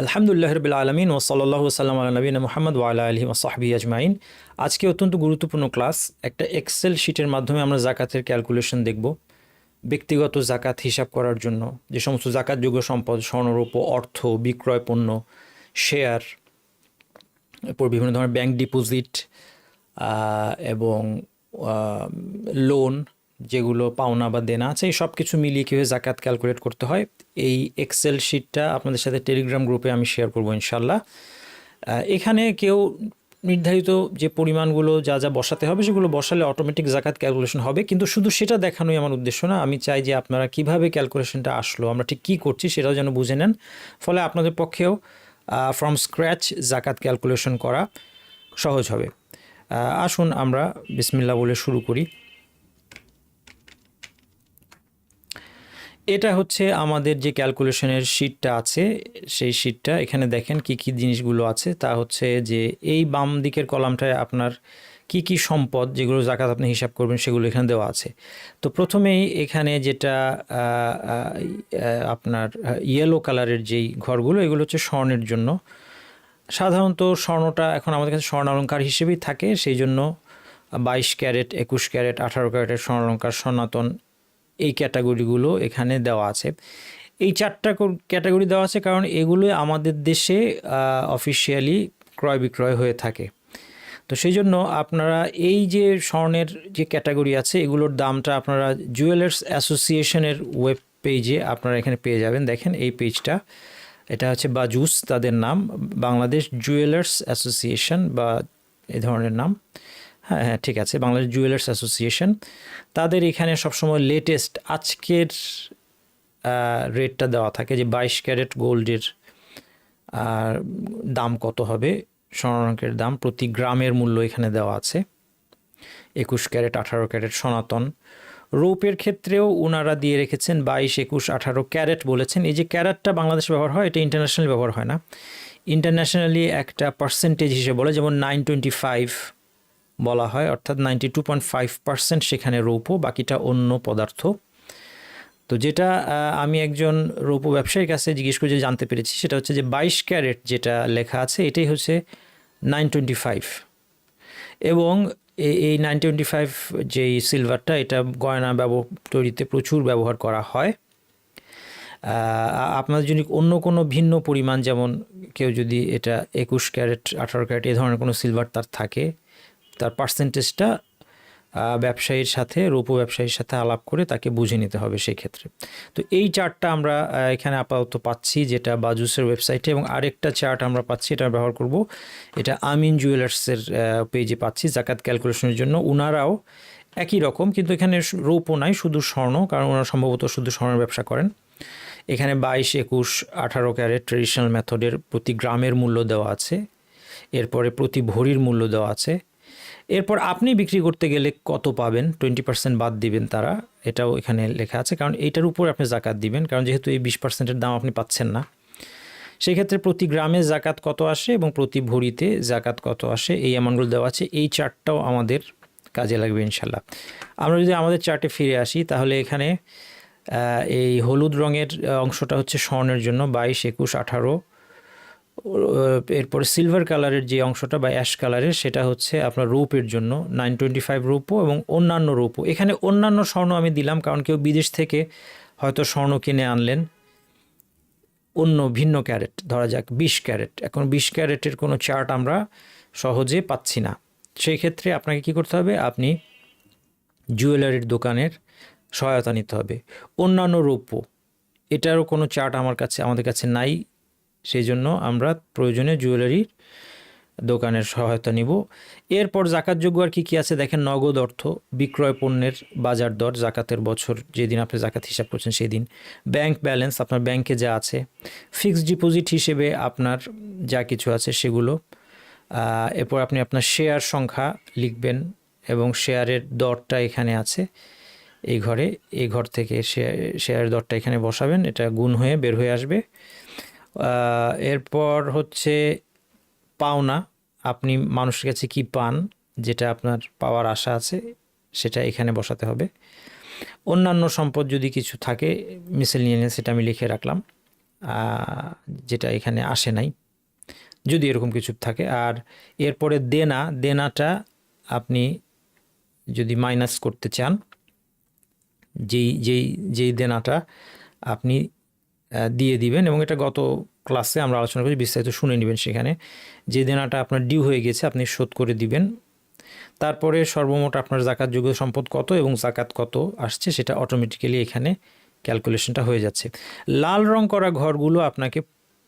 আলহামদুলিল্লাহ রবিল আলমিন ও সাল্লাহ সাল্লাম আল্লাহ নবীন মোহাম্মদ ওয়ালা আলহিম সাহবি আজমাইন। আজকে অত্যন্ত গুরুত্বপূর্ণ ক্লাস, একটা এক্সেল শিটের মাধ্যমে আমরা জাকাতের ক্যালকুলেশন দেখব। ব্যক্তিগত জাকাত হিসাব করার জন্য, যে সমস্ত জাকাতযোগ্য সম্পদ স্বর্ণরূপ অর্থ, বিক্রয় পণ্য শেয়ার এরপর বিভিন্ন ধরনের ব্যাংক ডিপোজিট এবং লোন যেগুলো পাওনা বা দেনা আছে, এই সব কিছু মিলিয়ে কীভাবে জাকাত ক্যালকুলেট করতে হয়, এই এক্সেল শিটটা আপনাদের সাথে টেলিগ্রাম গ্রুপে আমি শেয়ার করব ইনশাল্লাহ এখানে কেউ নির্ধারিত যে পরিমাণগুলো যা যা বসাতে হবে, সেগুলো বসালে অটোমেটিক জাকাত ক্যালকুলেশন হবে। কিন্তু শুধু সেটা দেখানোই আমার উদ্দেশ্য না, আমি চাই যে আপনারা কীভাবে ক্যালকুলেশনটা আসলো, আমরা ঠিক কী করছি সেটাও যেন বুঝে নেন। ফলে আপনাদের পক্ষেও ফ্রম স্ক্র্যাচ জাকাত ক্যালকুলেশন করা সহজ হবে। আসুন আমরা বিসমিল্লা বলে শুরু করি। এটা হচ্ছে আমাদের যে ক্যালকুলেশনের শিটটা আছে, সেই শিটটা এখানে দেখেন কি কি জিনিসগুলো আছে। তা হচ্ছে যে এই বাম দিকের কলামটায় আপনার কি কি সম্পদ যেগুলো জাকাত আপনি হিসাব করবেন সেগুলো এখানে দেওয়া আছে। তো প্রথমেই এখানে যেটা আপনার ইয়েলো কালারের যেই ঘরগুলো, এগুলো হচ্ছে স্বর্ণের জন্য। সাধারণত স্বর্ণটা এখন আমাদের কাছে স্বর্ণ অলঙ্কার হিসেবেই থাকে। সেই জন্য বাইশ ক্যারেট, একুশ ক্যারেট, আঠারো ক্যারেটের স্বর্ণ অলঙ্কার সনাতন এই ক্যাটাগরিগুলো এখানে দেওয়া আছে। এই চারটা ক্যাটাগরি দেওয়া আছে কারণ এগুলো আমাদের দেশে অফিসিয়ালি ক্রয় বিক্রয় হয়ে থাকে। তো সেই জন্য আপনারা এই যে স্বর্ণের যে ক্যাটাগরি আছে, এগুলোর দামটা আপনারা জুয়েলার্স অ্যাসোসিয়েশনের ওয়েব পেজে আপনারা এখানে পেয়ে যাবেন। দেখেন এই পেজটা, এটা হচ্ছে বাজুস তাদের নাম, বাংলাদেশ জুয়েলার্স অ্যাসোসিয়েশন বা এই ধরনের নাম। হ্যাঁ হ্যাঁ ঠিক আছে, বাংলাদেশ জুয়েলার্স অ্যাসোসিয়েশন। তাদের এখানে সবসময় লেটেস্ট আজকের রেটটা দেওয়া থাকে যে বাইশ ক্যারেট গোল্ডের দাম কত হবে স্বর্ণাঙ্কের দাম প্রতি গ্রামের মূল্য এখানে দেওয়া আছে। একুশ ক্যারেট, আঠারো ক্যারেট, সনাতন। রৌপের ক্ষেত্রেও ওনারা দিয়ে রেখেছেন বাইশ, একুশ, আঠারো ক্যারেট বলেছেন। এই যে ক্যারেটটা বাংলাদেশে ব্যবহার হয়, এটা ইন্টারন্যাশনাল ব্যবহার হয় না। ইন্টারন্যাশনালি একটা পার্সেন্টেজ হিসেবে বলে, যেমন নাইন টোয়েন্টি ফাইভ বলা হয়, অর্থাৎ ninety two point five percent সেখানে রৌপ্য, বাকিটা অন্য পদার্থ। তো যেটা আমি একজন রৌপ্য ব্যবসায়ীর কাছে জিজ্ঞেস করে জানতে পেরেছি, সেটা হচ্ছে যে বাইশ ক্যারেট যেটা লেখা আছে, এটাই হচ্ছে নাইন টোয়েন্টি ফাইভ এবং এই নাইন টোয়েন্টি ফাইভ যেই সিলভারটা এটা গয়না ব্যব, তৈরিতে প্রচুর ব্যবহার করা হয়। আপনাদের যদি অন্য কোনো ভিন্ন পরিমাণ, যেমন কেউ যদি এটা একুশ ক্যারেট, আঠারো ক্যারেট, এ ধরনের কোনো সিলভার তার থাকে তার পার্সেন্টেজটা ব্যবসায়ীর সাথে, রৌপ ব্যবসায়ীর সাথে আলাপ করে তাকে বুঝে নিতে হবে সেই ক্ষেত্রে তো এই চার্টটা আমরা এখানে আপাতত পাচ্ছি, যেটা বাজুসের ওয়েবসাইটে এবং আরেকটা চার্ট আমরা পাচ্ছি, এটা ব্যবহার করব। এটা আমিন জুয়েলার্সের পেজে পাচ্ছি, জাকাত ক্যালকুলেশনের জন্য। ওনারাও একই রকম, কিন্তু এখানে রৌপও নাই, শুধু স্বর্ণ, কারণ ওনারা সম্ভবত শুধু স্বর্ণের ব্যবসা করেন। এখানে বাইশ, একুশ, আঠারো ক্যারেট ট্রেডিশনাল মেথডের প্রতি গ্রামের মূল্য দেওয়া আছে। এরপরে প্রতি ভরির মূল্য দেওয়া আছে। এরপর আপনি বিক্রি করতে গেলে কত পাবেন? টোয়েন্টি পার্সেন্ট বাদ দিবেন তারা। এটাও এখানে লেখা আছে। কারণ এইটার উপর আপনি জাকাত দিবেন। কারণ যেহেতু এই বিশ পার্সেন্টের দাম আপনি পাচ্ছেন না। সেই ক্ষেত্রে প্রতি গ্রামে জাকাত কত আসে এবং প্রতি ভরিতে জাকাত কত আসে? এই অ্যামাউন্টগুলো দেওয়া আছে। এই চার্টটাও আমাদের কাজে লাগবে ইনশাল্লাহ। আমরা যদি আমাদের চার্টে ফিরে আসি, তাহলে এখানে এই হলুদ রঙের অংশটা হচ্ছে স্বর্ণের জন্য। বাইশ, একুশ, আঠারো এরপরে সিলভার কালারের যে অংশটা বা অ্যাশ কালারের সেটা হচ্ছে আপনার রৌপের জন্য নাইন টোয়েন্টি ফাইভ এবং অন্যান্য রৌপো। এখানে অন্যান্য স্বর্ণ আমি দিলাম কারণ কেউ বিদেশ থেকে হয়তো স্বর্ণ কিনে আনলেন। অন্য ভিন্ন ক্যারেট ধরা যাক বিশ ক্যারেট এখন বিশ ক্যারেটের কোনো চার্ট আমরা সহজে পাচ্ছি না। সেই ক্ষেত্রে আপনাকে কি করতে হবে? আপনি জুয়েলারির দোকানের সহায়তা নিতে হবে। অন্যান্য রৌপ্য এটারও কোনো চার্ট আমার কাছে, আমাদের কাছে নাই। সেই জন্য আমরা প্রয়োজনে জুয়েলারির দোকানের সহায়তা নিব। এরপর জাকাতযোগ্য আর কী কী আছে? দেখেন নগদ অর্থ, বিক্রয় পণ্যের বাজার দর, জাকাতের বছর, যেদিন আপনি জাকাত হিসাব করছেন সেই দিন ব্যাংক ব্যালেন্স, আপনার ব্যাংকে যা আছে। ফিক্সড ডিপোজিট হিসেবে আপনার যা কিছু আছে সেগুলো। এরপর আপনি আপনার শেয়ার সংখ্যা লিখবেন এবং শেয়ারের দরটা এখানে আছে। এই ঘরে, এই ঘর থেকে শেয়ার শেয়ারের দরটা এখানে বসাবেন। এটা গুণ হয়ে বের হয়ে আসবে। এরপর হচ্ছে পাওনা। আপনি মানুষের কাছে কি পান, যেটা আপনার পাওয়ার আশা আছে, সেটা এখানে বসাতে হবে। অন্যান্য সম্পদ যদি কিছু থাকে, মিসেল নিয়ে সেটা আমি লিখে রাখলাম। যেটা এখানে আসে নাই, যদি এরকম কিছু থাকে। আর এরপরে দেনা, দেনাটা আপনি যদি মাইনাস করতে চান, যেই যেই যেই দেনাটা আপনি দিয়ে দিবেন এবং এটা গত ক্লাসে আমরা আলোচনা করি বিস্তারিত শুনে নেবেন সেখানে। যে দেনাটা আপনার ডিউ হয়ে গেছে, আপনি শোধ করে দিবেন। তারপরে সর্বমোট আপনার জাকাতযোগ্য সম্পদ কত এবং জাকাত কত আসছে সেটা অটোমেটিক্যালি এখানে ক্যালকুলেশনটা হয়ে যাচ্ছে। লাল রং করা ঘরগুলো আপনাকে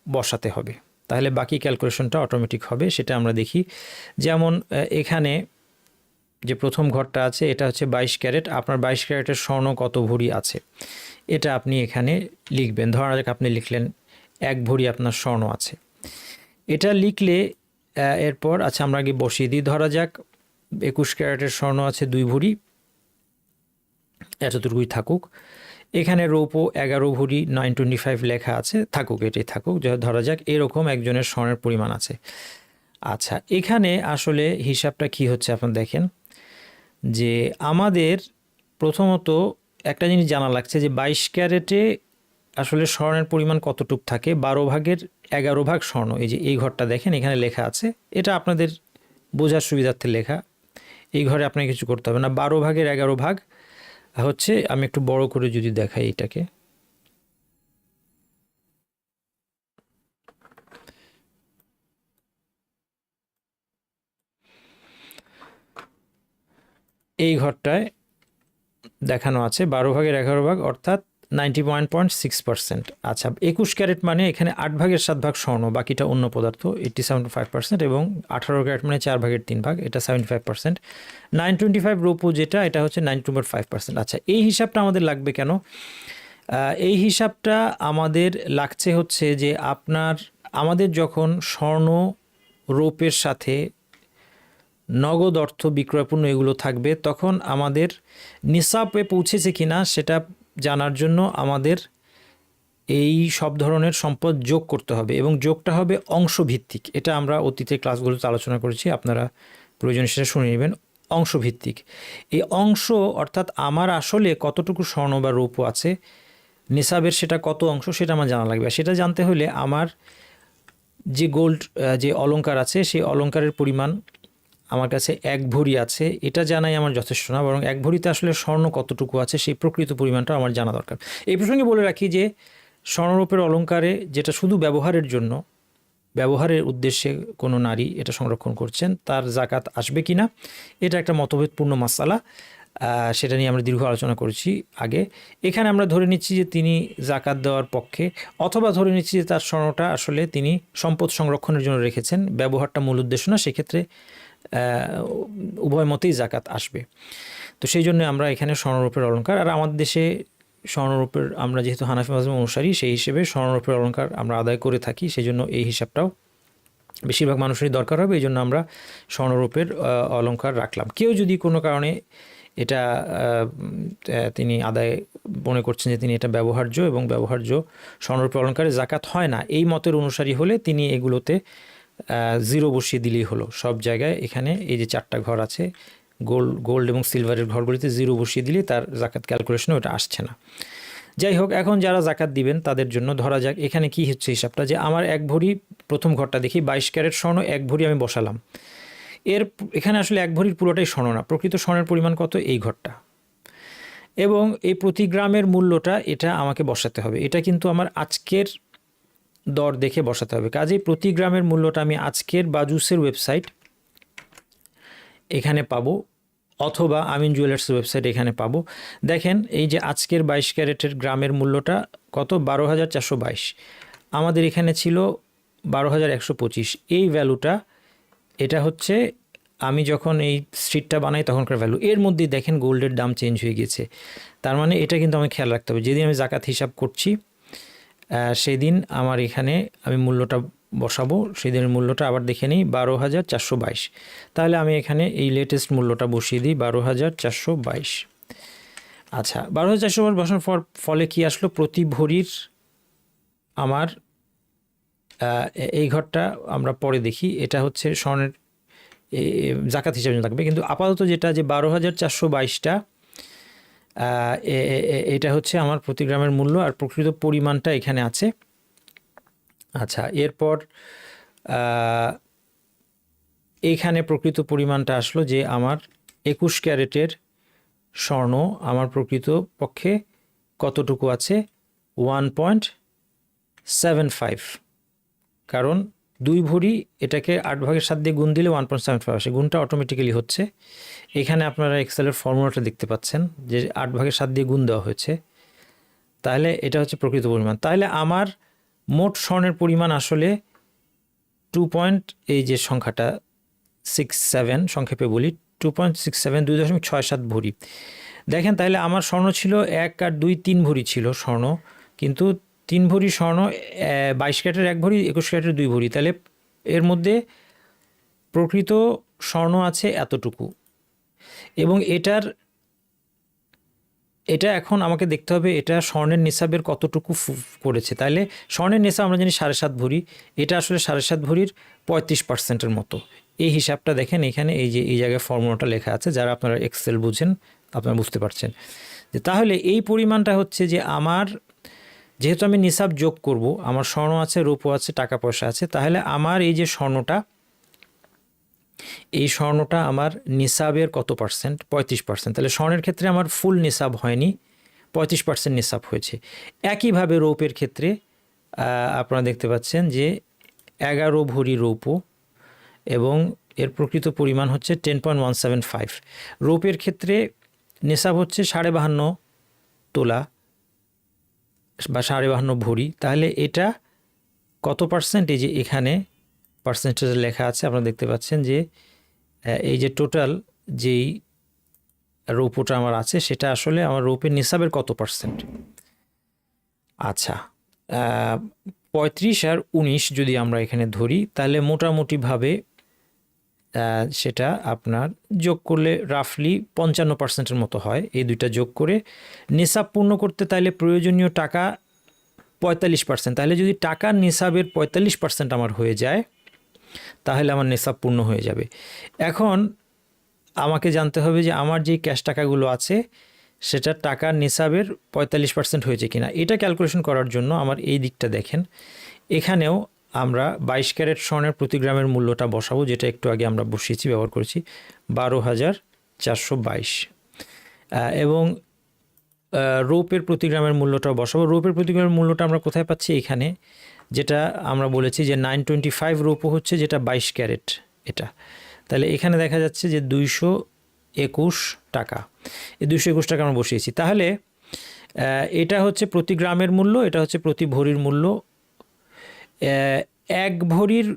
বসাতে হবে। তাহলে বাকি ক্যালকুলেশনটা অটোমেটিক হবে, সেটা আমরা দেখি। যেমন এখানে যে প্রথম ঘরটা আছে, এটা হচ্ছে বাইশ ক্যারেট। আপনার বাইশ ক্যারেটের স্বর্ণ কত ভরি আছে? এটা আপনি এখানে লিখবেন। ধরা যাক আপনি লিখলেন, এক ভরি আপনার স্বর্ণ আছে। এটা লিখলে এরপর আচ্ছা আমরা আগে বসিয়ে দিই, ধরা যাক, একুশ ক্যারেটের স্বর্ণ আছে দুই ভরি। এতটুকুই থাকুক। এখানে রৌপো এগারো ভরি নাইন টোয়েন্টি ফাইভ লেখা আছে, থাকুক, এটাই থাকুক। যা, ধরা যাক, এরকম একজনের স্বর্ণের পরিমাণ আছে। আচ্ছা এখানে আসলে হিসাবটা কি হচ্ছে আপনার দেখেন। যে আমাদের প্রথমত একটা জিনিস জানা লাগছে যে বাইশ ক্যারেটে আসলে স্বর্ণের পরিমাণ কতটুক থাকে? বারো ভাগের এগারো ভাগ স্বর্ণ। এই যে এই ঘরটা দেখেন, এখানে লেখা আছে। এটা আপনাদের বোঝার সুবিধার্থে লেখা। এই ঘরে আপনাকে কিছু করতে হবে না। বারো ভাগের এগারো ভাগ হচ্ছে, আমি একটু বড় করে যদি দেখাই এটাকে। এই ঘরটায় দেখানো আছে, বারো ভাগের এগারো ভাগ অর্থাৎ ninety one point six percent আচ্ছা একুশ ক্যারেট মানে এখানে আট ভাগের সাত ভাগ স্বর্ণ, বাকিটা অন্য পদার্থ এইটটি সেভেন্টি ফাইভ পার্সেন্ট এবং আঠারো ক্যারেট মানে চার ভাগের তিন ভাগ, এটা seventy five percent nine twenty five রোপো যেটা, এটা হচ্ছে নাইন টু ফাইভ পার্সেন্ট আচ্ছা এই হিসাবটা আমাদের লাগবে কেন? এই হিসাবটা আমাদের লাগছে হচ্ছে যে আপনার, আমাদের যখন স্বর্ণ রৌপের সাথে নগদ অর্থ বিক্রয়পূর্ণ এগুলো থাকবে, তখন আমাদের নিসাবে পৌঁছেছে কিনা সেটা জানার জন্য আমাদের এই সব ধরনের সম্পদ যোগ করতে হবে এবং যোগটা হবে অংশভিত্তিক। এটা আমরা অতীতের ক্লাসগুলোতে আলোচনা করেছি, আপনারা প্রয়োজন সেটা শুনে নেবেন। অংশভিত্তিক। এই অংশ অর্থাৎ আমার আসলে কতটুকু স্বর্ণ বা রৌপ্য আছে, নিসাবের সেটা কত অংশ সেটা আমার জানা লাগবে। সেটা জানতে হলে আমার যে গোল্ড যে অলঙ্কার আছে, সেই অলংকারের পরিমাণ আমার কাছে এক ভরি আছে, এটা জানাই আমার যথেষ্ট না, বরং এক ভরিতে আসলে স্বর্ণ কতটুকু আছে সেই প্রকৃত পরিমাণটা আমার জানা দরকার। এই প্রসঙ্গে বলে রাখি যে, স্বর্ণরূপের অলংকারে যেটা শুধু ব্যবহারের জন্য, ব্যবহারের উদ্দেশ্যে কোনো নারী এটা সংরক্ষণ করছেন, তার জাকাত আসবে কি না, এটা একটা মতভেদপূর্ণ মাসালা সেটা নিয়ে আমরা দীর্ঘ আলোচনা করেছি আগে। এখানে আমরা ধরে নিচ্ছি যে তিনি জাকাত দেওয়ার পক্ষে, অথবা ধরে নিচ্ছি যে তার স্বর্ণটা আসলে তিনি সম্পদ সংরক্ষণের জন্য রেখেছেন, ব্যবহারটা মূল উদ্দেশ্য না, সেক্ষেত্রে উভয় মতেই জাকাত আসবে। তো সেই জন্য আমরা এখানে স্বর্ণরূপের অলংকার আর আমাদের দেশে স্বর্ণরূপের আমরা যেহেতু হানাফি মাজমা অনুসারী সেই হিসেবে স্বর্ণরূপের অলংকার আমরা আদায় করে থাকি সেই জন্য এই হিসাবটাও বেশিরভাগ মানুষেরই দরকার হবে এই জন্য আমরা স্বর্ণরূপের আহ, অলংকার রাখলাম। কেউ যদি কোনো কারণে এটা তিনি আদায় মনে করছেন যে তিনি এটা ব্যবহার্য এবং ব্যবহার্য স্বর্ণরূপের অলংকারে জাকাত হয় না এই মতের অনুসারী হলে তিনি এগুলোতে জিরো বসিয়ে দিলেই হলো। সব জায়গায় এখানে এই যে চারটা ঘর আছে গোল্ড গোল্ড এবং সিলভারের ঘরগুলিতে জিরো বসিয়ে দিলে তার জাকাত ক্যালকুলেশনে ওটা আসছে না। যাই হোক, এখন যারা জাকাত দিবেন তাদের জন্য ধরা যাক, এখানে কি হচ্ছে হিসাবটা? যে আমার এক ভরি প্রথম ঘরটা দেখি, বাইশ ক্যারেট স্বর্ণ, এক ভরি আমি বসালাম। এর এখানে আসলে এক ভরির পুরোটাই স্বর্ণ না, প্রকৃত স্বর্ণের পরিমাণ কত? এই ঘরটা। এবং এই প্রতি গ্রামের মূল্যটা এটা আমাকে বসাতে হবে। এটা কিন্তু আমার আজকের দর দেখে বসাতে হবে। কাজেই প্রতি গ্রামের মূল্যটা আমি আজকের বাজুসের ওয়েবসাইট এখানে পাবো, অথবা আমিন জুয়েলার্সের ওয়েবসাইট এখানে পাবো। দেখেন, এই যে আজকের বাইশ ক্যারেটের গ্রামের মূল্যটা কত? বারো হাজার চারশো বাইশ। আমাদের এখানে ছিল বারো হাজার একশো পঁচিশ। এই ভ্যালুটা, এটা হচ্ছে আমি যখন এই স্ট্রিটটা বানাই তখনকার ভ্যালু। এর মধ্যেই দেখেন গোল্ডের দাম চেঞ্জ হয়ে গেছে। তার মানে এটা কিন্তু আমাকে খেয়াল রাখতে হবে। যেদিন আমি জাকাত হিসাব করছি আহ, সেদিন আমার এখানে আমি মূল্যটা বসাবো সেদিনের মূল্যটা আবার দেখে নিই বারো হাজার চারশো বাইশ। তাহলে আমি এখানে এই লেটেস্ট মূল্যটা বসিয়ে দিই বারো হাজার চারশো বাইশ। আচ্ছা বারো হাজার চারশো বাইশ বসানোর ফর- ফলে কি আসলো? প্রতি ভরির আমার এই ঘরটা আমরা পরে দেখি এটা হচ্ছে স্বর্ণের জাকাত হিসাবে থাকবে। কিন্তু আপাতত যেটা যে বারো হাজার চারশো বাইশটা এটা হচ্ছে আমার প্রতি গ্রামের মূল্য আর প্রকৃত পরিমাণটা এখানে আছে। আচ্ছা এরপর এইখানে প্রকৃত পরিমাণটা আসলো যে আমার একুশ ক্যারেটের স্বর্ণ আমার প্রকৃত পক্ষে কতটুকু আছে? One point seven five. কারণ দুই ভরি এটাকে আট ভাগের সাত দিয়ে গুণ দিলে ওয়ান পয়েন্ট সেভেন ফাইভ আসে। গুণটা অটোমেটিক্যালি হচ্ছে। এখানে আপনারা এক্সেলের ফর্মুলাটা দেখতে পাচ্ছেন যে আট ভাগের সাত দিয়ে গুণ দেওয়া হয়েছে। তাহলে এটা হচ্ছে প্রকৃত পরিমাণ। তাহলে আমার মোট স্বর্ণের পরিমাণ আসলে টু পয়েন্ট এই যে সংখ্যাটা সিক্স সেভেন সংক্ষেপে বলি টু পয়েন্ট সিক্স সেভেন দুই দশমিক ছয় সাত ভরি। দেখেন, তাহলে আমার স্বর্ণ ছিল এক আর দুই তিন ভরি ছিল স্বর্ণ, কিন্তু তিন ভরি স্বর্ণ বাইশ ক্যারেটের এক ভরি, একুশ ক্যারেটের দুই ভরি। তাহলে এর মধ্যে প্রকৃত স্বর্ণ আছে এতটুকু। এবং এটার, এটা এখন আমাকে দেখতে হবে এটা স্বর্ণের নিসাবের কতটুকু করেছে। তাহলে স্বর্ণের নিসাব আমরা জানি সাড়ে সাত ভরি, এটা আসলে সাড়ে সাত ভরির পঁয়ত্রিশ পার্সেন্টের মতো। এই হিসাবটা দেখেন এখানে এই যে, এই জায়গায় ফর্মুলাটা লেখা আছে, যারা আপনারা এক্সেল বুঝেন আপনারা বুঝতে পারছেন। যে তাহলে এই পরিমাণটা হচ্ছে যে আমার যেহেতু আমি নিসাব যোগ করব, আমার স্বর্ণ আছে রূপো আছে, টাকা পয়সা আছে, তাহলে আমার এই যে স্বর্ণটা, এই স্বর্ণটা আমার নিসাবের কত পার্সেন্ট? পঁয়ত্রিশ পার্সেন্ট। তাহলে স্বর্ণের ক্ষেত্রে আমার ফুল নিসাব হয়নি, পঁয়ত্রিশ পার্সেন্ট নিসাব হয়েছে। একইভাবে রৌপের ক্ষেত্রে আপনারা দেখতে পাচ্ছেন যে এগারো ভরি রৌপো এবং এর প্রকৃত পরিমাণ হচ্ছে ten point one seven five. রৌপের ক্ষেত্রে নিসাব হচ্ছে সাড়ে বাহান্ন তোলা বা সাড়ে বাহান্ন ভরি, তাহলে এটা কত পার্সেন্ট এই যে এখানে পার্সেন্টেজ লেখা আছে, আপনারা দেখতে পাচ্ছেন যে এই যে টোটাল যেই রৌপোটা আমার আছে, সেটা আসলে আমার রৌপের নিসাবের কত পার্সেন্ট আচ্ছা পঁয়ত্রিশ আর উনিশ যদি আমরা এখানে ধরি, তাহলে মোটামুটিভাবে সেটা আপনার যোগ করলে রাফলি পঞ্চান্ন পার্সেন্টের মতো হয়। এই দুইটা যোগ করে নিসাব পূর্ণ করতে তাহলে প্রয়োজনীয় টাকা পঁয়তাল্লিশ পার্সেন্ট তাহলে যদি টাকার নিসাবের পঁয়তাল্লিশ পার্সেন্ট আমার হয়ে যায়, তাহলে আমার নিসাব পূর্ণ হয়ে যাবে। এখন আমাকে জানতে হবে যে আমার যে ক্যাশ টাকাগুলো আছে সেটা টাকার নিসাবের পঁয়তাল্লিশ পার্সেন্ট হয়েছে কিনা। এটা ক্যালকুলেশন করার জন্য আমার এই দিকটা দেখেন। এখানেও আমরা বাইশ ক্যারেট স্বর্ণের প্রতি গ্রামের মূল্যটা বসাবো, যেটা একটু আগে আমরা বসিয়েছি, ব্যবহার করেছি, বারো হাজার চারশো বাইশ। এবং রৌপের প্রতি গ্রামের মূল্যটাও বসাবো। রৌপের প্রতি গ্রামের মূল্যটা আমরা কোথায় পাচ্ছি? এখানে, যেটা আমরা বলেছি যে নাইন টোয়েন্টি ফাইভ রৌপো হচ্ছে যেটা বাইশ ক্যারেট এটা। তাহলে এখানে দেখা যাচ্ছে যে দুইশো একুশ টাকা। এই দুইশো একুশ টাকা আমরা বসিয়েছি। তাহলে এটা হচ্ছে প্রতি গ্রামের মূল্য, এটা হচ্ছে প্রতি ভরির মূল্য এক ভরির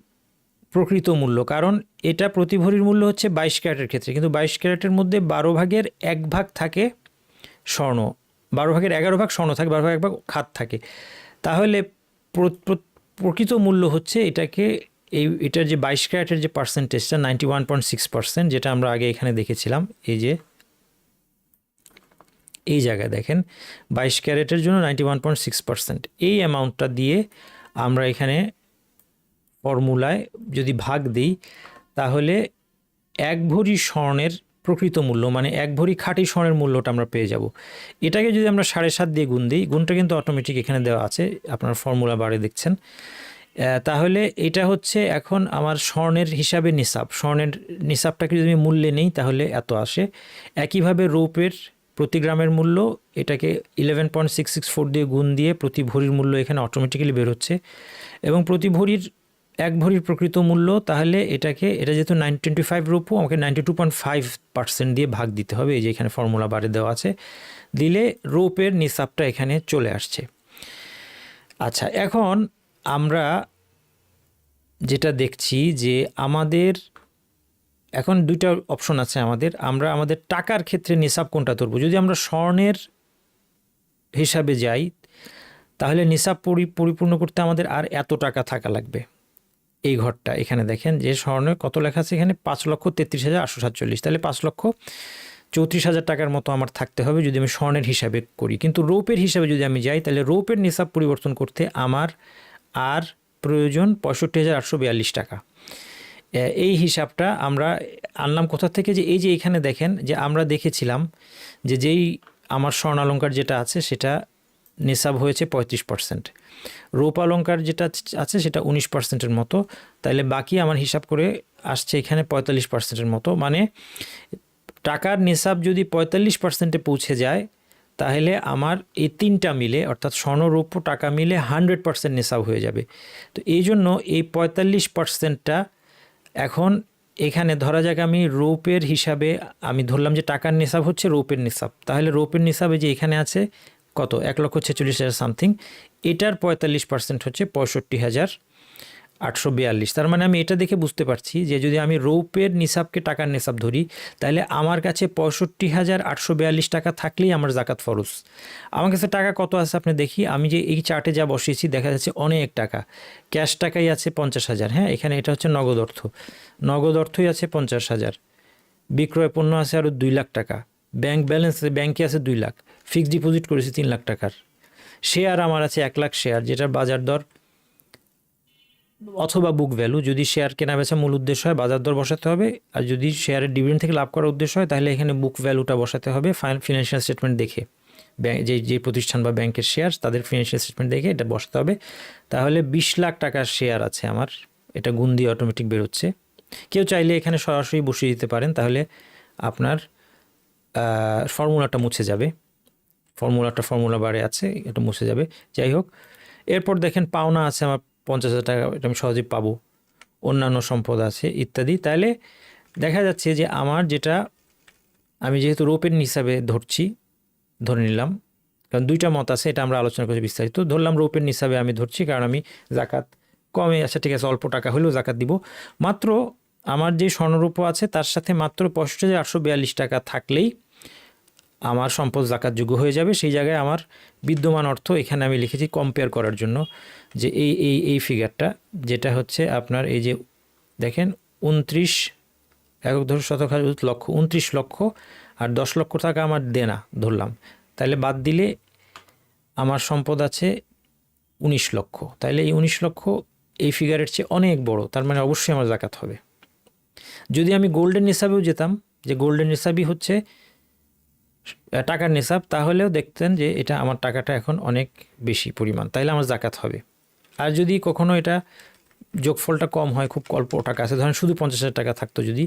প্রকৃত মূল্য, কারণ এটা প্রতি ভরির মূল্য হচ্ছে বাইশ ক্যারেটের ক্ষেত্রে। কিন্তু বাইশ ক্যারেটের মধ্যে বারো ভাগের এক ভাগ থাকে স্বর্ণ, বারো ভাগের এগারো ভাগ স্বর্ণ থাকে, বারো ভাগ এক ভাগ খাত থাকে। তাহলে প্র- প্র- প্রকৃত মূল্য হচ্ছে এটাকে এই, এটার যে বাইশ ক্যারেটের যে পার্সেন্টেজটা ninety one point six percent যেটা আমরা আগে এখানে দেখেছিলাম, এই যে, এই জায়গায় দেখেন, বাইশ ক্যারেটের জন্য ninety one point six percent এই অ্যামাউন্টটা দিয়ে আমরা এখানে ফর্মুলায় যদি ভাগ দিই, তাহলে এক ভরি স্বর্ণের প্রকৃত মূল্য মানে এক ভরি খাঁটি স্বর্ণের মূল্যটা আমরা পেয়ে যাব। এটাকে যদি আমরা সাড়ে সাত দিয়ে গুণ দিই, গুণটা কিন্তু অটোমেটিক এখানে দেওয়া আছে, আপনার ফর্মুলা বারে দেখছেন। তাহলে এটা হচ্ছে এখন আমার স্বর্ণের হিসাবে নিসাব। স্বর্ণের নিসাবটাকে যদি আমি মূল্যে নেই, তাহলে এত আসে। একইভাবে রৌপের প্রতি গ্রামের মূল্য এটাকে eleven point six six four দিয়ে গুণ দিয়ে প্রতি ভরির মূল্য এখানে অটোমেটিক্যালি বের হচ্ছে। এবং প্রতি ভরির এক ভরির প্রকৃত মূল্য, তাহলে এটাকে, এটা যেহেতু নাইন টোয়েন্টি ফাইভ রুপু, আমাকে ninety two point five percent দিয়ে ভাগ দিতে হবে, এই যে এখানে ফর্মুলা বারে দেওয়া আছে। দিলে রোপের নিসাবটা এখানে চলে আসছে। আচ্ছা এখন আমরা যেটা দেখছি যে আমাদের এখন দুইটা অপশন আছে আমাদের। আমরা আমাদের টাকার ক্ষেত্রে নিসাব কোনটা ধরবো? যদি আমরা স্বর্ণের হিসাবে যাই, তাহলে নিসাব পরি- পরিপূর্ণ করতে আমাদের আর এত টাকা থাকা লাগবে। এই ঘরটা, এখানে দেখেন যে স্বর্ণের কত লেখা আছে এখানে? পাঁচ লক্ষ তেত্রিশ হাজার আটশো সাতচল্লিশ। তাহলে পাঁচ লক্ষ চৌত্রিশ হাজার টাকার মতো আমার থাকতে হবে যদি আমি স্বর্ণের হিসাবে করি। কিন্তু রৌপের হিসাবে যদি আমি যাই, তাহলে রৌপের নিসাব পরিবর্তন করতে আমার আর প্রয়োজন পঁয়ষট্টি হাজার আটশো বিয়াল্লিশ টাকা। এই হিসাবটা আমরা আনলাম কোথা থেকে যে এই যে এখানে দেখেন যে আমরা দেখেছিলাম যে যেই আমার স্বর্ণালঙ্কার যেটা আছে সেটা নিসাব হয়েছে পঁয়ত্রিশ পার্সেন্ট। রূপ অলঙ্কার যেটা আছে সেটা উনিশ পার্সেন্টের মতো। তাইলে বাকি আমার হিসাব করে আসছে এখানে পঁয়তাল্লিশ পার্সেন্টের মতো। মানে টাকার নিসাব যদি পঁয়তাল্লিশ পার্সেন্টে পৌঁছে যায়, তাহলে আমার এই তিনটা মিলে, অর্থাৎ স্বর্ণরৌপ্য টাকা মিলে হান্ড্রেড পার্সেন্ট নিসাব হয়ে যাবে। তো এই জন্য এই পঁয়তাল্লিশ পার্সেন্টটা এখন এখানে ধরা যাক আমি রৌপের হিসাবে, আমি ধরলাম যে টাকার নিসাব হচ্ছে রৌপের নিসাব। তাহলে রৌপের নিসাবে যে এখানে আছে কত? এক লক্ষ ছেচল্লিশ হাজার সামথিং। এটার পঁয়তাল্লিশ পার্সেন্ট হচ্ছে পঁয়ষট্টি হাজার। আটশো বিয়াল্লিশ। তার মানে আমি এটা দেখে বুঝতে পারছি যে যদি আমি রৌপের নিসাবকে টাকার নিসাব ধরি, তাহলে আমার কাছে পঁয়ষট্টি হাজার আটশো বিয়াল্লিশ টাকা থাকলেই আমার জাকাত ফরজ। আমার কাছে টাকা কত আছে আপনি দেখি, আমি যে এই চার্টে যা বসিয়েছি দেখা যাচ্ছে অনেক টাকা। ক্যাশ টাকাই আছে পঞ্চাশ হাজার হ্যাঁ? এখানে এটা হচ্ছে নগদ অর্থ। নগদ অর্থই আছে পঞ্চাশ হাজার। বিক্রয় পণ্য আছে আরও দুই লাখ টাকা। ব্যাংক ব্যালেন্স ব্যাংকে আছে দুই লাখ। ফিক্সড ডিপোজিট করেছি তিন লাখ টাকার। শেয়ার আমার আছে এক লাখ শেয়ার, যেটার বাজার দর অথবা বুক ভ্যালু যদি শেয়ার কেনা বেচা মূল উদ্দেশ্য হয়, বাজার দর বসাতে হবে। আর যদি শেয়ারের ডিভিডেন্ড থেকে লাভ করার উদ্দেশ্য হয়, তাহলে এখানে বুক ভ্যালুটা বসাতে হবে ফিনান্সিয়াল স্টেটমেন্ট দেখে। ব্যাংক যে যে প্রতিষ্ঠান বা ব্যাংকের শেয়ার তাদের ফিনান্সিয়াল স্টেটমেন্ট দেখে এটা বসাতে হবে। তাহলে বিশ লাখ টাকার শেয়ার আছে আমার, এটা গুণ দিয়ে অটোমেটিক বেরোচ্ছে। কেউ চাইলে এখানে সরাসরি বসিয়ে দিতে পারেন, তাহলে আপনার ফর্মুলাটা মুছে যাবে। ফর্মুলাটা ফর্মুলা বারে আছে, এটা মুছে যাবে। যাই হোক, এরপর দেখেন পাওনা আছে আমার পঞ্চাশ হাজার টাকা এটা আমি সহজেই পাবো। অন্যান্য সম্পদ আছে, ইত্যাদি। তাহলে দেখা যাচ্ছে যে আমার যেটা আমি যেহেতু রোপের হিসাবে ধরছি, ধরে নিলাম, কারণ দুইটা মত আছে, এটা আমরা আলোচনা করছি বিস্তারিত। ধরলাম রোপের হিসাবে আমি ধরছি, কারণ আমি জাকাত কমে আচ্ছা ঠিক আছে, অল্প টাকা হলেও জাকাত দিব। মাত্র আমার যে স্বর্ণরূপ আছে, তার সাথে মাত্র পঁয়ষট্টি হাজার আটশো বিয়াল্লিশ টাকা থাকলেই আমার সম্পদ জাকাতযোগ্য হয়ে যাবে, সেই জায়গায় আমার বিদ্যমান অর্থ এখানে আমি লিখেছি কম্পেয়ার করার জন্য যে এই এই এই ফিগারটা যেটা হচ্ছে আপনার এই যে দেখেন উনত্রিশ একক ধর শতক লক্ষ, উনত্রিশ লক্ষ আর দশ লক্ষ টাকা আমার দেনা ধরলাম। তাহলে বাদ দিলে আমার সম্পদ আছে উনিশ লক্ষ। তাহলে এই উনিশ লক্ষ এই ফিগারের চেয়ে অনেক বড়, তার মানে অবশ্যই আমার জাকাত হবে। যদি আমি গোল্ডেন হিসাবেও যেতাম, যে গোল্ডেন হিসাবই হচ্ছে টাকার নিসাব, তাহলেও দেখতেন যে এটা আমার টাকাটা এখন অনেক বেশি পরিমাণ। তাইলে আমার জাকাত হবে। আর যদি কখনো এটা যোগফলটা কম হয়, খুব অল্প টাকা আছে, ধরেন শুধু পঞ্চাশ হাজার টাকা থাকতো যদি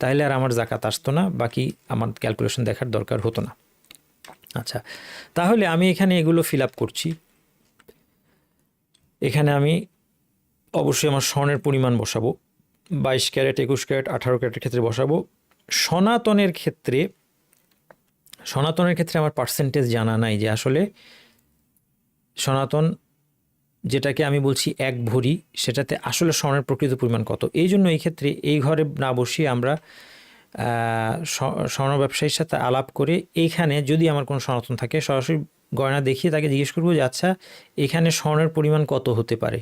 তাহলে আর আমার জাকাত আসতো না, বাকি আমার ক্যালকুলেশন দেখার দরকার হতো না। আচ্ছা তাহলে আমি এখানে এগুলো ফিল আপ করছি। এখানে আমি অবশ্যই আমার স্বর্ণের পরিমাণ বসাবো, বাইশ ক্যারেট, একুশ ক্যারেট, আঠারো ক্যারেটের ক্ষেত্রে বসাবো। সনাতনের ক্ষেত্রে সনাতনের ক্ষেত্রে আমার পার্সেন্টেজ জানা নাই যে আসলে সনাতন যেটাকে আমি বলছি এক ভরি, সেটাতে আসলে স্বর্ণের প্রকৃত পরিমাণ কত? এই জন্য এই ক্ষেত্রে এই ঘরে না বসিয়ে আমরা স্বর্ণ ব্যবসায়ীর সাথে আলাপ করে এইখানে যদি আমার কোনো সনাতন থাকে, সরাসরি গয়না দেখিয়ে তাকে জিজ্ঞেস করব যে আচ্ছা এখানে স্বর্ণের পরিমাণ কত হতে পারে?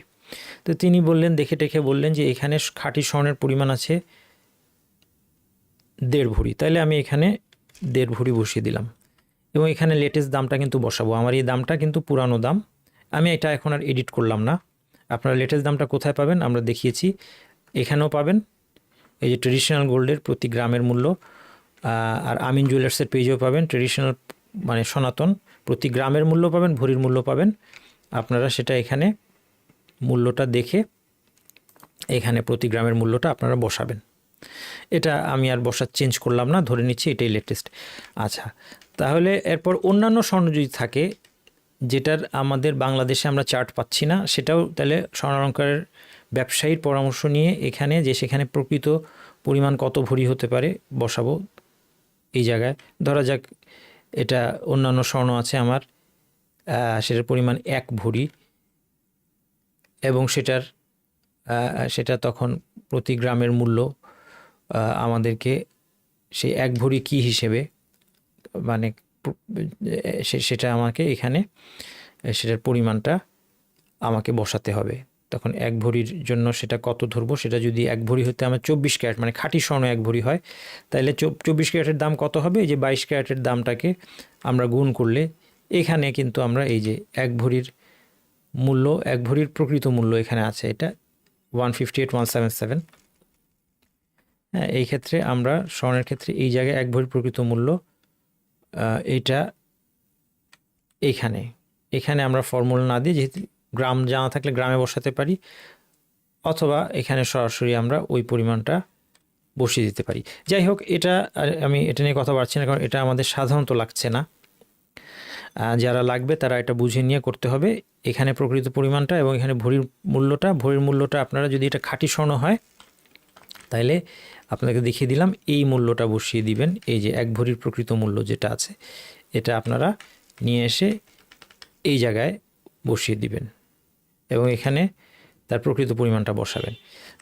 তো তিনি বললেন, দেখে টেখে বললেন যে এখানে খাঁটি স্বর্ণের পরিমাণ আছে দেড় ভরি। তাহলে আমি এখানে দেড় ভরি বসিয়ে দিলাম। এবং এখানে লেটেস্ট দামটা কিন্তু বসাবো। আমার এই দামটা কিন্তু পুরানো দাম। আমি এটা এখন আর এডিট করলাম না। আপনারা লেটেস্ট দামটা কোথায় পাবেন আমরা দেখিয়েছি। এখানেও পাবেন। এই যে ট্রেডিশনাল গোল্ডের প্রতি গ্রামের মূল্য। আর আমিন জুয়েলার্সের পেজেও পাবেন। ট্রেডিশনাল মানে সনাতন। প্রতি গ্রামের মূল্য পাবেন, ভরির মূল্য পাবেন। আপনারা সেটা এখানে মূল্যটা দেখে এখানে প্রতি গ্রামের মূল্যটা আপনারা বসাবেন। এটা আমি আর বসার চেঞ্জ করলাম না, ধরে নিচ্ছি এটাই লেটেস্ট আচ্ছা তাহলে এরপর অন্যান্য স্বর্ণ যদি থাকে, যেটার আমাদের বাংলাদেশে আমরা চার্ট পাচ্ছি না, সেটাও তাহলে স্বর্ণালঙ্কারের ব্যবসায়ীর পরামর্শ নিয়ে এখানে যে সেখানে প্রকৃত পরিমাণ কত ভরি হতে পারে বসাবো এই জায়গায়। ধরা যাক এটা অন্যান্য স্বর্ণ আছে আমার সেটার পরিমাণ এক ভরি এবং সেটার সেটা তখন প্রতি গ্রামের মূল্য আমাদেরকে সেই এক ভরি কী হিসেবে মানে সেটা আমাকে এখানে, সেটার পরিমাণটা আমাকে বসাতে হবে। তখন এক ভরির জন্য সেটা কত ধরবো, সেটা যদি এক ভরি হতে আমার চব্বিশ ক্যারেট মানে খাঁটি স্বর্ণ এক ভরি হয় তাহলে চব্বিশ ক্যারেটের দাম কত হবে? এই যে বাইশ ক্যারেটের দামটাকে আমরা গুণ করলে এখানে কিন্তু আমরা এই যে এক ভরির মূল্য, এক ভরির প্রকৃত মূল্য এখানে আছে, এটা one fifty eight, one seven seven. হ্যাঁ এই ক্ষেত্রে আমরা স্বর্ণের ক্ষেত্রে এই জায়গায় এক ভরি প্রকৃত মূল্য এইটা এইখানে এখানে। আমরা ফর্মুলা না দিই যেহেতু গ্রাম জানা থাকলে গ্রামে বসাতে পারি, অথবা এখানে সরাসরি আমরা ওই পরিমাণটা বসিয়ে দিতে পারি। যাই হোক, এটা আমি এটা নিয়ে কথা বাড়ছি না, কারণ এটা আমাদের সাধারণত লাগছে না। যারা লাগবে তারা এটা বুঝে নিয়ে করতে হবে। এখানে প্রকৃত পরিমাণটা এবং এখানে ভরির মূল্যটা ভরির মূল্যটা আপনারা যদি এটা খাঁটি স্বর্ণ হয় তাহলে আপনাকে দেখিয়ে দিলাম, এই মূল্যটা বসিয়ে দিবেন, এই যে এক ভরির প্রকৃত মূল্য যেটা আছে, এটা আপনারা নিয়ে এসে এই জায়গায় বসিয়ে দিবেন এবং এখানে তার প্রকৃত পরিমাণটা বসাবেন।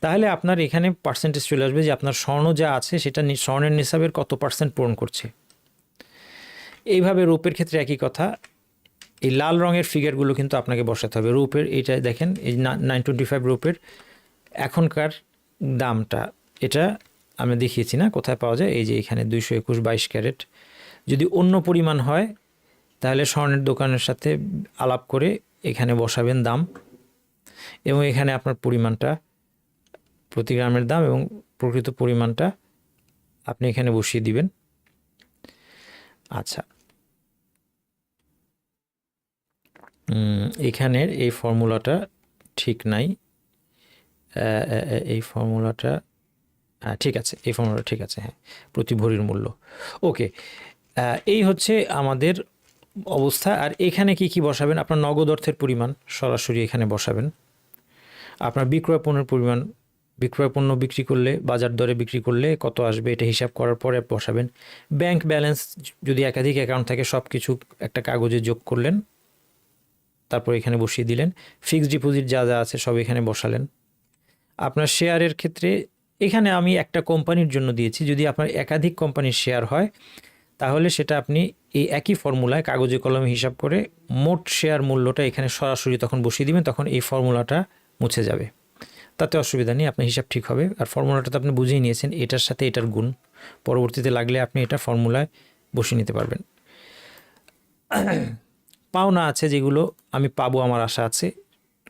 তাহলে আপনার এখানে পার্সেন্টেজ চলে আসবে যে আপনার স্বর্ণ যা আছে সেটা স্বর্ণের নিসাবের কত পার্সেন্ট পূরণ করছে। এইভাবে রূপের ক্ষেত্রে একই কথা, এই লাল রঙের ফিগারগুলো কিন্তু আপনাকে বসাতে হবে। রূপের এটা দেখেন, এই নাইন টোয়েন্টি ফাইভ রূপের এখনকার দামটা, এটা আমি দেখিয়েছি না, কোথায় পাওয়া যায়? এই যে এখানে দুইশো একুশ বাইশ ক্যারেট। যদি অন্য পরিমাণ হয়, তাহলে স্বর্ণের দোকানের সাথে আলাপ করে এখানে বসাবেন দাম। এবং এখানে আপনার পরিমাণটা, প্রতি গ্রামের দাম এবং প্রকৃত পরিমাণটা আপনি এখানে বসিয়ে দিবেন। আচ্ছা। এখানের এই ফর্মুলাটা ঠিক নাই। এই ফর্মুলাটা ঠিক আছে, এই ফর্মুলা ঠিক আছে হ্যাঁ প্রতি ভরির মূল্য। ওকে এই হচ্ছে আমাদের অবস্থা। আর এখানে কি কি বসাবেন? আপনার নগদ অর্থের পরিমাণ সরাসরি এখানে বসাবেন। আপনার বিক্রয় পণ্যের পরিমাণ, বিক্রয় পণ্য বিক্রি করলে, বাজার দরে বিক্রি করলে কত আসবে এটা হিসাব করার পরে বসাবেন। ব্যাংক ব্যালেন্স যদি একাধিক অ্যাকাউন্ট থাকে সব কিছু একটা কাগজে যোগ করলেন, তারপর এখানে বসিয়ে দিলেন। ফিক্সড ডিপোজিট যা যা আছে সব এখানে বসালেন। আপনার শেয়ারের ক্ষেত্রে এখানে আমি একটা কোম্পানির জন্য দিয়েছি। যদি আপনার একাধিক কোম্পানির শেয়ার হয়, তাহলে সেটা আপনি এই একই ফর্মুলায় কাগজে কলমে হিসাব করে মোট শেয়ার মূল্যটা এখানে সরাসরি তখন বসিয়ে দিবেন, তখন এই ফর্মুলাটা মুছে যাবে। তাতে অসুবিধা নেই, আপনার হিসাব ঠিক হবে। আর ফর্মুলাটা তো আপনি বুঝেই নিয়েছেন, এটার সাথে এটার গুণ। পরবর্তীতে লাগলে আপনি এটা ফর্মুলায় বসিয়ে নিতে পারবেন। পাওনা আছে যেগুলো আমি পাবো, আমার আশা আছে।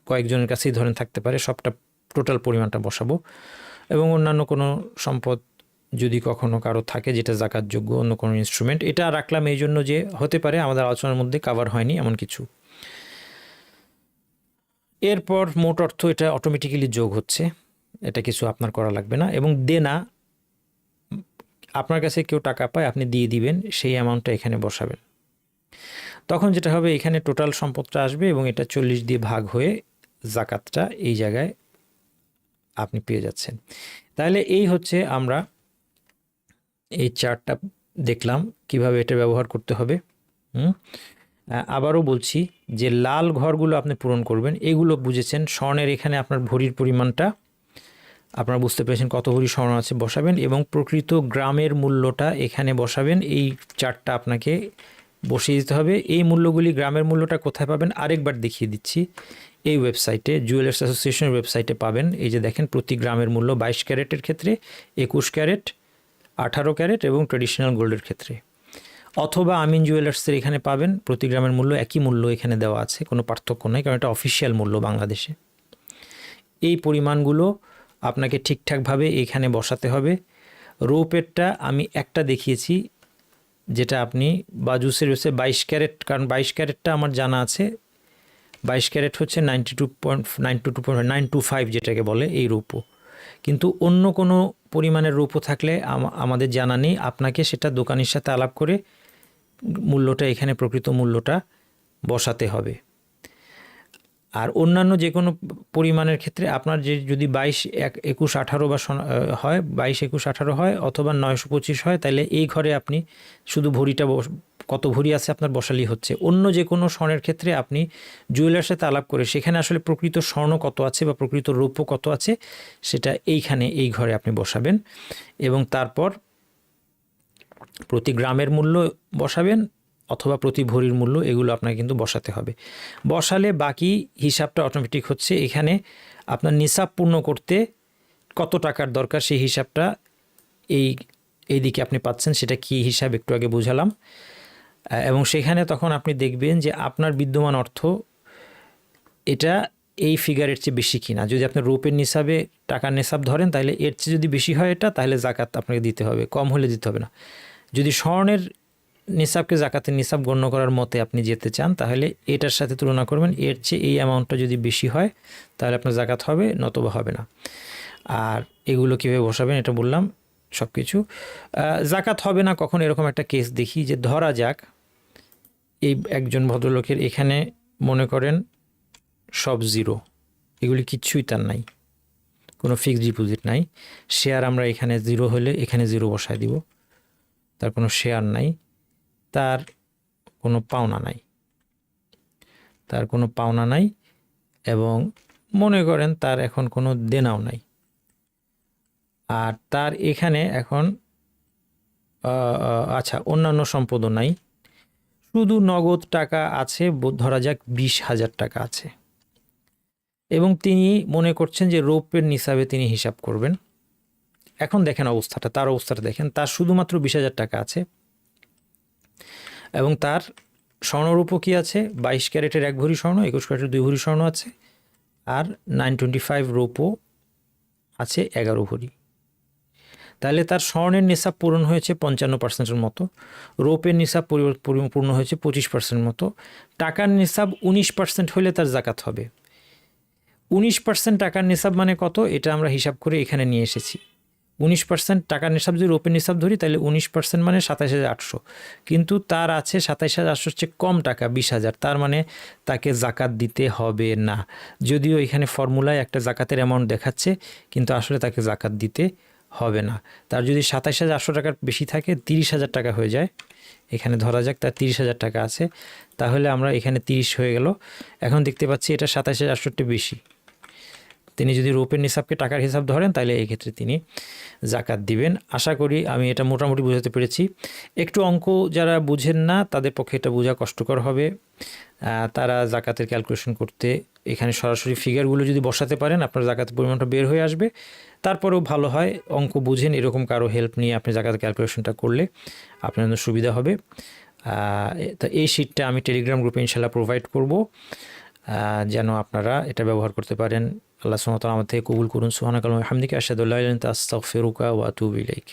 কয়েকজনের কাছেই ধরেন থাকতে পারে, সবটা টোটাল পরিমাণটা বসাবো। এবং অন্যান্য কোনো সম্পদ যদি কখনো কারও থাকে যেটা জাকাত যোগ্য অন্য কোনো ইনস্ট্রুমেন্ট এটা রাখলাম এই জন্য যে হতে পারে আমাদের আলোচনার মধ্যে কাভার হয়নি এমন কিছু। এরপর মোট অর্থ এটা অটোমেটিক্যালি যোগ হচ্ছে, এটা কিছু আপনার করা লাগবে না এবং দেনা, আপনার কাছে কেউ টাকা পায়, আপনি দিয়ে দিবেন, সেই অ্যামাউন্টটা এখানে বসাবেন। তখন যেটা হবে এখানে টোটাল সম্পদটা আসবে এবং এটা চল্লিশ দিয়ে ভাগ হয়ে জাকাতটা এই জায়গায় আপনি পেয়ে যাচ্ছেন। তাহলে এই হচ্ছে আমরা এই চার্টটা দেখলাম কীভাবে এটা ব্যবহার করতে হবে। হুম? আবারও বলছি যে লাল ঘরগুলো আপনি পূরণ করবেন, এগুলো বুঝেছেন, স্বর্ণের এখানে আপনার ভরির পরিমাণটা, আপনারা বুঝতে পেরেছেন কত ভরি স্বর্ণ আছে, বসাবেন এবং প্রকৃত গ্রামের মূল্যটা এখানে বসাবেন, এই চার্টটা আপনাকে বসিয়ে দিতে হবে। এই মূল্যগুলি গ্রামের মূল্যটা কোথায় পাবেন আরেকবার দেখিয়ে দিচ্ছি। এই ওয়েবসাইটে জুয়েলার্স অ্যাসোসিয়েশনের ওয়েবসাইটে পাবেন। এই যে দেখেন, প্রতি গ্রামের মূল্য বাইশ ক্যারেটের ক্ষেত্রে, একুশ ক্যারেট, আঠারো ক্যারেট এবং ট্রেডিশনাল গোল্ডের ক্ষেত্রে। অথবা আমিন জুয়েলার্সের এখানে পাবেন। প্রতি গ্রামের মূল্য একই মূল্য এখানে দেওয়া আছে, কোনো পার্থক্য নেই, কারণ এটা অফিসিয়াল মূল্য বাংলাদেশে। এই পরিমাণগুলো আপনাকে ঠিকঠাকভাবে এখানে বসাতে হবে। রৌপেরটা আমি একটা দেখিয়েছি, যেটা আপনি বাজুসের হচ্ছে বাইশ ক্যারেট, কারণ বাইশ ক্যারেটটা আমার জানা আছে। বাইশ ক্যারেট হচ্ছে ninety two point nine two two point, nine two five যেটাকে বলে এই রূপো কিন্তু অন্য কোনো পরিমাণের রূপো থাকলে আমাদের জানা নেই। আপনাকে সেটা দোকানের সাথে আলাপ করে মূল্যটা, এখানে প্রকৃত মূল্যটা বসাতে হবে। আর অন্যান্য যে কোনো পরিমাণের ক্ষেত্রে আপনার যে যদি বাইশ এক, একুশ আঠারো বা হয়, বাইশ একুশ আঠারো হয় অথবা নয়শো পঁচিশ হয়, তাহলে এই ঘরে আপনি শুধু ভরিটা কত ভরি আছে আপনার বসালেই হচ্ছে। অন্য যে কোনো স্বর্ণের ক্ষেত্রে আপনি জুয়েলার সাথে আলাপ করে, সেখানে আসলে প্রকৃত স্বর্ণ কত আছে বা প্রকৃত রৌপ্য কত আছে, সেটা এইখানে এই ঘরে আপনি বসাবেন এবং তারপর প্রতি গ্রামের মূল্য বসাবেন অথবা প্রতি ভরির মূল্য এগুলো আপনাকে কিন্তু বসাতে হবে। বসালে বাকি হিসাবটা অটোমেটিক হচ্ছে। এখানে আপনার নিসাব পূর্ণ করতে কত টাকার দরকার সেই হিসাবটা এই এইদিকে আপনি পাচ্ছেন, সেটা কি হিসাব একটু আগে বুঝালাম। এবং সেখানে তখন আপনি দেখবেন যে আপনার বিদ্যমান অর্থ এটা এই ফিগারের চেয়ে বেশি কিনা। যদি আপনি রূপের নিসাবে টাকার নিসাব ধরেন, তাহলে এর চেয়ে যদি বেশি হয় এটা, তাহলে জাকাত আপনাকে দিতে হবে। কম হলে দিতে হবে না। যদি স্বর্ণের নিসাবকে জাকাতের নিসাব গণ্য করার মতে আপনি যেতে চান, তাহলে এটার সাথে তুলনা করবেন, এর চেয়ে এই অ্যামাউন্টটা যদি বেশি হয়, তাহলে আপনার জাকাত হবে, নতবা হবে না। আর এগুলো কীভাবে বসাবেন এটা বললাম সব কিছু জাকাত হবে না, কখন এরকম একটা কেস দেখি যে ধরা যাক, এই একজন ভদ্রলোকের এখানে মনে করেন সব জিরো এগুলি কিচ্ছুই তার নাই, কোনো ফিক্সড ডিপোজিট নাই শেয়ার আমরা এখানে জিরো হলে এখানে জিরো বসায় দিব, তার কোনো শেয়ার নাই। তার কোনো পাওনা নাই। তার কোনো পাওনা নাই এবং মনে করেন তার এখন কোনো দেনাও নাই। আর তার এখানে এখন আচ্ছা অন্যান্য সম্পদও নাই। শুধু নগদ টাকা আছে ধরা যাক বিশ হাজার টাকা আছে। এবং তিনি মনে করছেন যে রৌপ্যের নিসাবে তিনি হিসাব করবেন। এখন দেখেন অবস্থাটা, তার অবস্থাটা দেখেন, তার শুধুমাত্র বিশ হাজার টাকা আছে। এবং তার স্বর্ণরূপও কি আছে? বাইশ ক্যারেটের এক ভরি স্বর্ণ, একুশ ক্যারেটের দুই ভরি স্বর্ণ আছে। আর নাইন টোয়েন্টি ফাইভ রৌপো আছে এগারো ভরি। তাহলে তার স্বর্ণের নিসাব পূরণ হয়েছে পঞ্চান্ন পার্সেন্টের মতো, রোপের নিসাব পরি- পরি- পূর্ণ হয়েছে পঁচিশ পার্সেন্ট মতো, টাকার নিসাব উনিশ পার্সেন্ট হলে তার জাকাত হবে। উনিশ পার্সেন্ট টাকার নিসাব মানে কত? এটা আমরা হিসাব করে এখানে নিয়ে এসেছি। উনিশ পার্সেন্ট টাকার নিসাব যদি রোপের নিসাব ধরি, তাহলে উনিশ পার্সেন্ট মানে সাতাশ হাজার আটশো। কিন্তু তার আছে সাতাশ হাজার আটশো হচ্ছে কম টাকা, বিশ হাজার। তার মানে তাকে জাকাত দিতে হবে না। যদিও এখানে ফর্মুলায় একটা জাকাতের অ্যামাউন্ট দেখাচ্ছে, কিন্তু আসলে তাকে জাকাত দিতে হবে না। তার যদি সাতাশ হাজার আটশো টাকার বেশি থাকে, তিরিশ হাজার টাকা হয়ে যায়। এখানে ধরা যাক, তার তিরিশ হাজার টাকা আছে। তাহলে আমরা এখানে তিরিশ হয়ে গেল। এখন দেখতে পাচ্ছি এটা সাতাশ হাজার আটশোটি বেশি। তিনি যদি রূপের নিসাবকে টাকার হিসাব ধরেন, তাহলে এই ক্ষেত্রে তিনি জাকাত দিবেন। আশা করি আমি এটা মোটামুটি বোঝাতে পেরেছি। একটু অঙ্ক যারা বুঝেন না, তাদের পক্ষে এটা বোঝা কষ্টকর হবে। তারা জাকাতের ক্যালকুলেশন করতে এখানে সরাসরি ফিগারগুলো যদি বসাতে পারেন, আপনার জাকাতের পরিমাণটা বের হয়ে আসবে। তারপরেও ভালো হয়, অঙ্ক বুঝেন, এরকম কারও হেল্প নিয়ে আপনি জাকাতের ক্যালকুলেশনটা করলে আপনার জন্য সুবিধা হবে। তো এই শিটটা আমি টেলিগ্রাম গ্রুপে ইনশাল্লাহ প্রোভাইড করব। যেন আপনারা এটা ব্যবহার করতে পারেন। আল্লাহ সুমতাল আমার থেকে কবুল করুন সুহানাকাল হামদিকে আসাদুল্লাহ আস্তাগফিরুকা ওয়া আতুবু ইলাইক